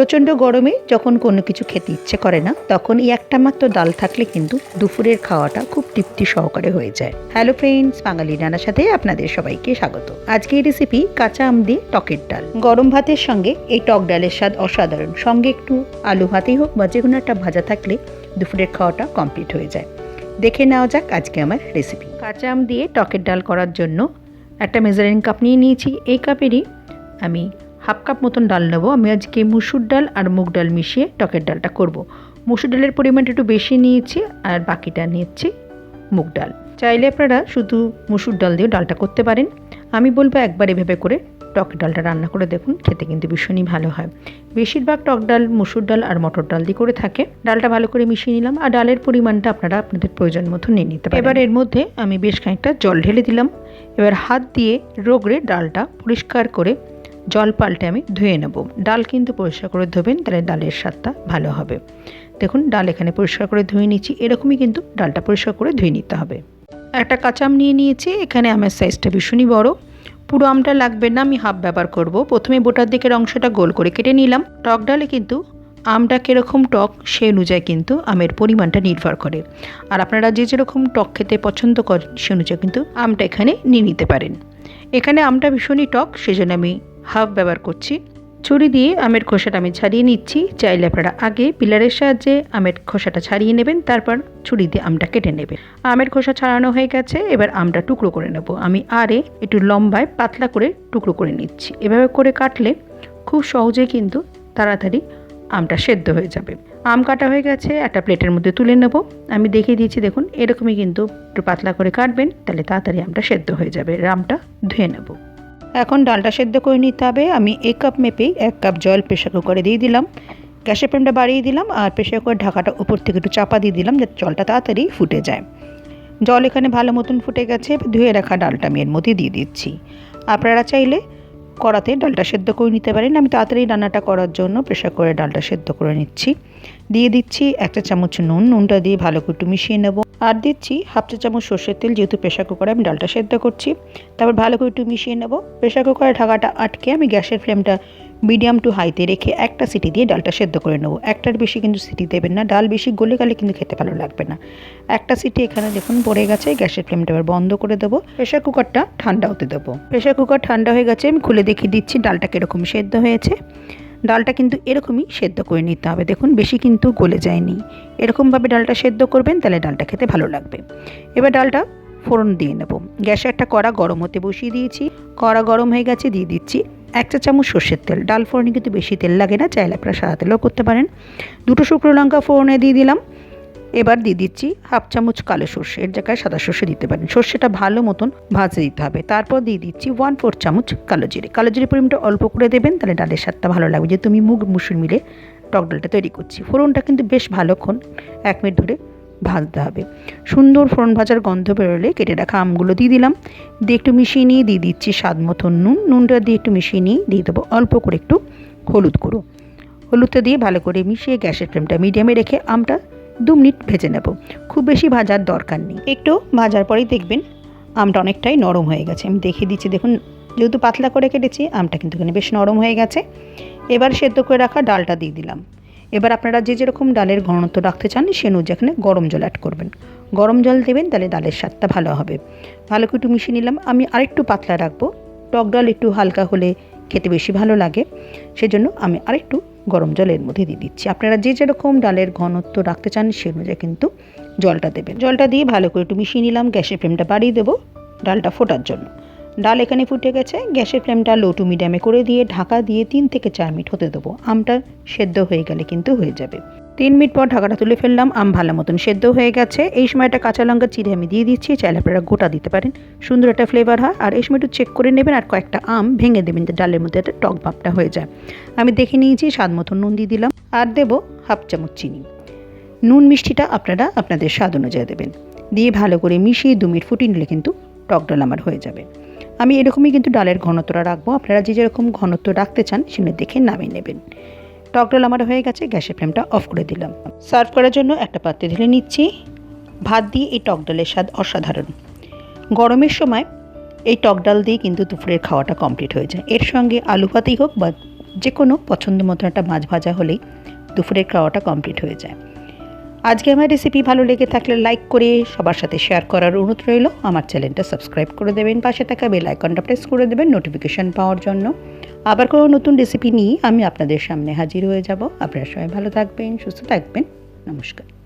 প্রচণ্ড গরমে যখন কোনো কিছু খেতে ইচ্ছে করে না তখন এই একটা মাত্র ডাল থাকলে কিন্তু দুপুরের খাওয়াটা খুব তৃপ্তি সহকারে হয়ে যায়। হ্যালো ফ্রেন্ডস বাঙালি রান্নার সাথে আপনাদের সবাইকে স্বাগত। আজকে এই রেসিপি কাঁচা আম দিয়ে টকের ডাল। গরম ভাতের সঙ্গে এই টক ডালের স্বাদ অসাধারণ। সঙ্গে একটু আলু ভাতেই হোক বা যে কোনো একটা ভাজা থাকলে দুপুরের খাওয়াটা কমপ্লিট হয়ে যায়। দেখে নেওয়া যাক আজকে আমার রেসিপি কাঁচা আম দিয়ে টকের ডাল করার জন্য একটা মেজারিং কাপ নিয়ে নিয়েছি। এই কাপেরই আমি হাফ কাপ মতন ডাল নেব। আমি আজকে মুসুর ডাল আর মুগ ডাল মিশিয়ে টকের ডালটা করব। মুসুর ডালের পরিমাণটা একটু বেশি নিয়েছি আর বাকিটা নিয়েছি মুগ ডাল। চাইলে আপনারা শুধু মুসুর ডাল দিয়েও ডালটা করতে পারেন। আমি বলব একবার এভাবে করে টক ডালটা রান্না করে দেখুন, খেতে কিন্তু ভীষণই ভালো হয়। বেশিরভাগ টক ডাল মুসুর ডাল আর মটর ডাল দিয়ে করে থাকে। ডালটা ভালো করে মিশিয়ে নিলাম আর ডালের পরিমাণটা আপনারা আপনাদের প্রয়োজন মতো নিয়ে নিতে পারেন। এবার এর মধ্যে আমি বেশ খানিকটা জল ঢেলে দিলাম। এবার হাত দিয়ে রোগড়ে ডালটা পরিষ্কার করে জল পাল্টে আমি ধুয়ে নেব। ডাল কিন্তু পরিষ্কার করে ধোবেন, তাহলে ডালের স্বাদটা ভালো হবে। দেখুন, ডাল এখানে পরিষ্কার করে ধুয়ে নিচ্ছি, এরকমই কিন্তু ডালটা পরিষ্কার করে ধুয়ে নিতে হবে। একটা কাঁচা আম নিয়ে নিয়েছি, এখানে আমের সাইজটা ভীষণই বড়। পুরো আমটা লাগবে না, আমি হাফ ব্যবহার করব। প্রথমে বোটার দিকের অংশটা গোল করে কেটে নিলাম। টক ডালে কিন্তু আমটা কীরকম টক, সে অনুযায়ী কিন্তু আমের পরিমাণটা নির্ভর করে। আর আপনারা যে যেরকম টক খেতে পছন্দ করেন, সে অনুযায়ী কিন্তু আমটা এখানে নিয়ে নিতে পারেন। এখানে আমটা ভীষণই টক, সেজন্য আমি হাফ ব্যবহার করছি। ছুরি দিয়ে আমের খোসাটা আমি ছাড়িয়ে নিচ্ছি। চাইলে আপনারা আগে পিলারের সাহায্যে আমের খোসাটা ছাড়িয়ে নেবেন, তারপর ছুরি দিয়ে আমটা কেটে নেবেন। আমের খোসা ছাড়ানো হয়ে গেছে, এবার আমটা টুকরো করে নেব। আমি আরে একটু লম্বায় পাতলা করে টুকরো করে নিচ্ছি। এভাবে করে কাটলে খুব সহজেই কিন্তু তাড়াতাড়ি আমটা সেদ্ধ হয়ে যাবে। আম কাটা হয়ে গেছে, একটা প্লেটের মধ্যে তুলে নেব। আমি দেখিয়ে দিয়েছি দেখুন, এরকমই কিন্তু একটু পাতলা করে কাটবেন, তাহলে তাড়াতাড়ি আমটা সেদ্ধ হয়ে যাবে। আমটা ধুয়ে নেব। এখন ডালটা সেদ্ধ করে নিতে হবে। আমি এক কাপ মেপেই এক কাপ জল প্রেশার কুকারে দিয়ে দিলাম। গ্যাসের ফ্লেমটা বাড়িয়ে দিলাম আর প্রেশার কুকার ঢাকাটা উপর থেকে একটু চাপা দিয়ে দিলাম যাতে জলটা তাড়াতাড়ি ফুটে যায়। জল এখানে ভালো মতন ফুটে গেছে, ধুয়ে রাখা ডালটা আমি এর মধ্যে দিয়ে দিচ্ছি। আপনারা চাইলে কড়াতে ডালটা সেদ্ধ করে নিতে পারেন। আমি তাড়াতাড়ি রান্নাটা করার জন্য প্রেশার করে ডালটা সেদ্ধ করে নিচ্ছি। দিয়ে দিচ্ছি একটা চামচ নুন, নুনটা দিয়ে ভালো করে একটু মিশিয়ে নেব। আর দিচ্ছি হাফ চা চামচ সর্ষের তেল, যেহেতু প্রেশার কুকারে আমি ডালটা সেদ্ধ করছি। তারপর ভালো করে একটু মিশিয়ে নেব। প্রেশার কুকারে ঢাকাটা আটকে আমি গ্যাসের ফ্লেমটা মিডিয়াম টু হাইতে রেখে একটা সিটি দিয়ে ডালটা সেদ্ধ করে নেব। একটার বেশি কিন্তু সিটি দেবেন না, ডাল বেশি গলে গেলে কিন্তু খেতে ভালো লাগবে না। একটা সিটি এখানে দেখুন পড়ে গেছে, গ্যাসের ফ্লেমটা এবার বন্ধ করে দেবো। প্রেশার কুকারটা ঠান্ডা হতে দেবো। প্রেশার কুকার ঠান্ডা হয়ে গেছে, আমি খুলে দেখিয়ে দিচ্ছি ডালটা কীরকম সেদ্ধ হয়েছে। ডালটা কিন্তু এরকমই সেদ্ধ করে নিতে হবে। দেখুন, বেশি কিন্তু গলে যায়নি। এরকমভাবে ডালটা সেদ্ধ করবেন, তাহলে ডালটা খেতে ভালো লাগবে। এবার ডালটা ফোড়ন দিয়ে নেব। গ্যাসে একটা কড়া গরম হতে বসিয়ে দিয়েছি। কড়া গরম হয়ে গেছে, দিয়ে দিচ্ছি এক চা চামচ সর্ষের তেল। ডাল ফোড়নে কিন্তু বেশি তেল লাগে না, চাইলে আপনারা সাদা তেলও করতে পারেন। দুটো শুকনো লঙ্কা ফোড়নে দিয়ে দিলাম। এবার দিয়ে দিচ্ছি হাফ চামচ কালো সর্ষে, এর জায়গায় সাদা সর্ষে দিতে পারেন। সর্ষেটা ভালো মতন ভাজে দিতে হবে। তারপর দিয়ে দিচ্ছি ওয়ান ফোর চামচ কালো জিরে। কালো জিরে পরিমাণটা অল্প করে দেবেন, তাহলে ডালের স্বাদটা ভালো লাগবে। যে তুমি মুগ, মুসুর মিলে টক ডালটা তৈরি করছি। ফোড়নটা কিন্তু বেশ ভালোক্ষণ এক মিনিট ধরে ভাজতে হবে। সুন্দর ফোড়ন ভাজার গন্ধ বেরোলে কেটে রাখা আমগুলো দিয়ে দিলাম। দিয়ে একটু মিশিয়ে নিয়ে দিয়ে দিচ্ছি স্বাদ মতন নুন। নুনটা দিয়ে একটু মিশিয়ে নিয়ে দিয়ে দেবো অল্প করে একটু হলুদ গুঁড়ো। হলুদটা দিয়ে ভালো করে মিশিয়ে গ্যাসের ফ্লেমটা মিডিয়ামে রেখে আমটা দু মিনিট ভেজে নেব। খুব বেশি ভাজার দরকার নেই। একটু ভাজার পরেই দেখবেন আমটা অনেকটাই নরম হয়ে গেছে। আমি দেখিয়ে দিচ্ছি, দেখুন, যেহেতু পাতলা করে কেটেছি, আমটা কিন্তু এখানে বেশ নরম হয়ে গেছে। এবার সেদ্ধ করে রাখা ডালটা দিয়ে দিলাম। এবার আপনারা যে যেরকম ডালের ঘনত্ব রাখতে চান, সে অনুযায়ী এখানে গরম জল অ্যাড করবেন। গরম জল দেবেন, তাহলে ডালের স্বাদটা ভালো হবে। ভালো করে একটু মিশিয়ে নিলাম। আমি আরেকটু পাতলা রাখব। টক ডাল একটু হালকা হলে খেতে বেশি ভালো লাগে। সেজন্য আমি আরেকটু গরম জল এর মধ্যে দিয়ে দিচ্ছি। আপনারা যে যেরকম ডালের ঘনত্ব রাখতে চান সে অনুযায়ী কিন্তু জলটা দেবেন। জলটা দিয়ে ভালো করে একটু মিশিয়ে নিলাম, গ্যাসের ফ্লেমটা বাড়িয়ে দেবো ডালটা ফোটার জন্য। ডাল এখানে ফুটে গেছে, গ্যাসের ফ্লেমটা লো টু মিডিয়ামে করে দিয়ে ঢাকা দিয়ে তিন থেকে চার মিনিট হতে দেবো। আমটা সেদ্ধ হয়ে গেলে কিন্তু হয়ে যাবে। তিন মিনিট পর ঢাকাটা তুলে ফেললাম, আম ভালো মতন সেদ্ধ হয়ে গেছে। এই সময় একটা কাঁচা লঙ্কা চিড়ে আমি দিয়ে দিচ্ছি, চাইলে আপনারা গোটা দিতে পারেন। সুন্দর একটা ফ্লেভার হয়। আর এই সময় একটু চেক করে নেবেন আর কয়েকটা আম ভেঙে দেবেন যে ডালের মধ্যে একটা টক ভাবটা হয়ে যায়। আমি দেখে নিয়েছি, স্বাদ মতন নুন দিয়ে দিলাম। আর দেবো হাফ চামচ চিনি। নুন মিষ্টিটা আপনারা আপনাদের স্বাদ অনুযায়ী দেবেন। দিয়ে ভালো করে মিশিয়ে দু মিনিট ফুটিয়ে নিলে কিন্তু টক ডাল আমার হয়ে যাবে। আমি এরকমই কিন্তু ডালের ঘনত্বটা রাখব। আপনারা যে যেরকম ঘনত্ব রাখতে চান সেটা দেখে নামিয়ে নেবেন। টক ডাল আমার হয়ে গেছে গ্যাসের ফ্লেমটা অফ করে দিলাম। সার্ভ করার জন্য একটা পাত্রে ঢেলে নিচ্ছি। ভাত দিয়ে এই টক ডালের স্বাদ অসাধারণ। গরমের সময় এই টক ডাল দিয়ে কিন্তু দুপুরের খাওয়াটা কমপ্লিট হয়ে যায়। এর সঙ্গে আলু ভাতেই হোক বা যে কোনো পছন্দ মতো একটা মাছ ভাজা হলেই দুপুরের খাওয়াটা কমপ্লিট হয়ে যায়। আজকে আমার রেসিপি ভালো লেগে থাকলে লাইক করে সবার সাথে শেয়ার করার অনুরোধ রইল। আমার চ্যানেলটা সাবস্ক্রাইব করে দেবেন। পাশে থাকা বেল আইকনটা প্রেস করে দেবেন নোটিফিকেশান পাওয়ার জন্য। আবার কোনো নতুন রেসিপি নিয়ে আমি আপনাদের সামনে হাজির হয়ে যাব। আপনারা সবাই ভালো থাকবেন, সুস্থ থাকবেন। নমস্কার।